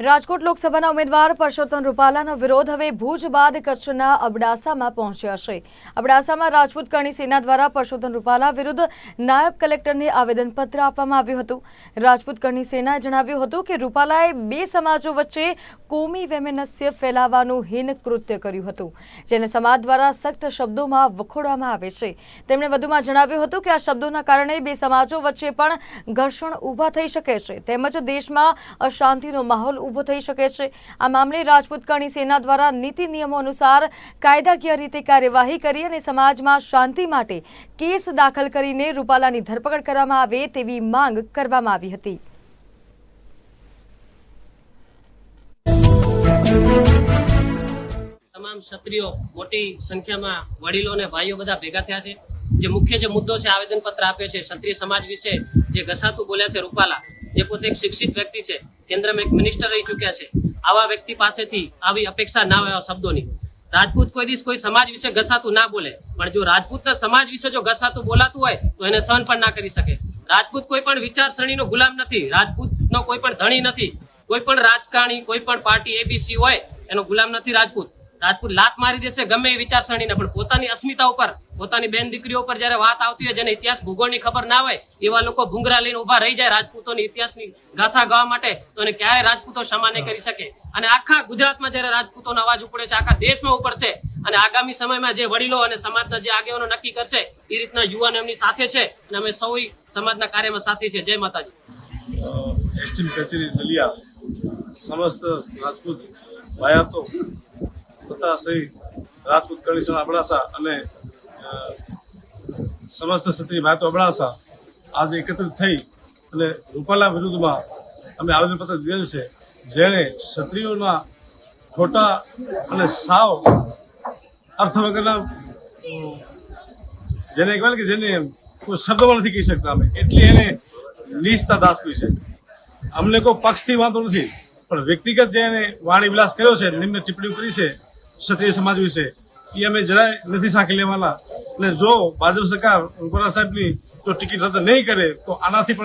રાજકોટ લોકસભાના ઉમેદવાર પરસોત્તમ રૂપાલાનો વિરોધ હવે ભુજ બાદ કચ્છના અબડાસામાં પહોંચ્યો છે. અબડાસામાં રાજપૂત કરણી સેના દ્વારા પરસોત્તમ રૂપાલા વિરુદ્ધ નાયબ કલેક્ટરને આવેદનપત્ર આપવામાં આવ્યું હતું. રાજપૂત કરણી સેનાએ જણાવ્યું હતું કે રૂપાલાએ બે સમાજો વચ્ચે કોમી વેમેનસ્ય ફેલાવવાનું હીન કૃત્ય કર્યું હતું, જેને સમાજ દ્વારા સખ્ત શબ્દોમાં વખોડવામાં આવે છે. તેમણે વધુમાં જણાવ્યું હતું કે આ શબ્દોના કારણે બે સમાજો વચ્ચે પણ ઘર્ષણ ઊભા થઈ શકે છે. તેમજ દેશમાં અશાંતિનો માહોલ ઊભો થઈ શકે છે. આ મામલે રાજપૂત સેના દ્વારા નીતિ નિયમો અનુસાર કાયદાકીય રીતે કાર્યવાહી કરી અને સમાજમાં શાંતિ માટે કેસ દાખલ કરીને રૂપાલાની ધરપકડ કરવામાં આવે તેવી માંગ કરવામાં આવી હતી. તમામ ક્ષત્રિયો મોટી સંખ્યામાં વડીલો અને ભાઈઓ બધા ભેગા થયા છે. જે મુખ્ય જે મુદ્દો છે, આવેદનપત્ર આપે છે, ક્ષત્રિય સમાજ વિશે જે ઘસાતું બોલ્યા છે રૂપાલા, જે પોતે એક શિક્ષિત વ્યક્તિ છે કેન્દ્રમાં એક મિનિસ્ટર રહી ચૂક્યા છે. આવા વ્યક્તિ પાસેથી આવી અપેક્ષા ના હોય શબ્દોની. રાજપૂત કોઈ દિવસ કોઈ સમાજ વિશે ઘસાતું ના બોલે. પણ જો રાજપૂતના સમાજ વિશે જો ઘસાતું બોલાતું હોય, તો એને સહન પણ ના કરી શકે. રાજપૂત કોઈ પણ વિચારસરણીનો ગુલામ નથી. રાજપૂતનો કોઈ પણ ધણી નથી. કોઈ પણ રાજકારણી, કોઈ પણ પાર્ટી એબીસી હોય, એનો ગુલામ નથી રાજપૂત. રાજપૂત લાત મારી દેશે ગમે એ વિચારસરણીને, પણ પોતાની અસ્મિતા ઉપર પોતાની બેન દીકરીઓ પર જયારે વાત આવતી હોય જેને ઇતિહાસ ભૂગોળની ખબર ના હોય એવા લોકો ભૂંગરા લઈને ઊભા રહી જાય રાજપૂતોની ઇતિહાસની ગાથા ગાવા માટે તો એને ક્યારે રાજપૂતો ક્ષમા નહીં કરી શકે. અને આખા ગુજરાતમાં જયારે રાજપૂતોનો અવાજ ઉપડે છે આખા દેશમાં ઉપડશે અને આગામી સમયમાં જે વડીલો અને સમાજના જે આગેવાનો નક્કી કરશે એ રીતના યુવાનો એમની સાથે છે અને અમે સૌ સમાજના કાર્યમાં સાથી છે જય માતાજી. એસટી કચેરી નલિયા સમસ્ત રાજપૂત ભાયાતો તથા શ્રી રાજપૂત કમિશન અબડાસા અને સમસ્ત ક્ષત્રિય ભાતો અબડાસા આજે એકત્રિત થઈ અને રૂપાલા વિરુદ્ધમાં અમે આવેદનપત્ર દીધેલ છે. જેણે ક્ષત્રિયોના ખોટા અને સાવ અર્થ વગરના જેને કહેવાય કે જેને કોઈ શબ્દમાં નથી કહી શકતા અમે. એટલી એને નીચતા દાખવી છે. અમને કોઈ પક્ષથી વાંધો નથી, પણ વ્યક્તિગત જે એને વાણી વિલાસ કર્યો છે, નિમ્ન ટિપ્પણી કરી છે, ક્ષત્રિય સમાજ વિશે, એ અમે જરાય નથી સાંકી લેવાના. અને જો ભાજપ સરકાર રૂપાલા સાહેબની જો ટિકિટ રદ નહીં કરે તો આનાથી પણ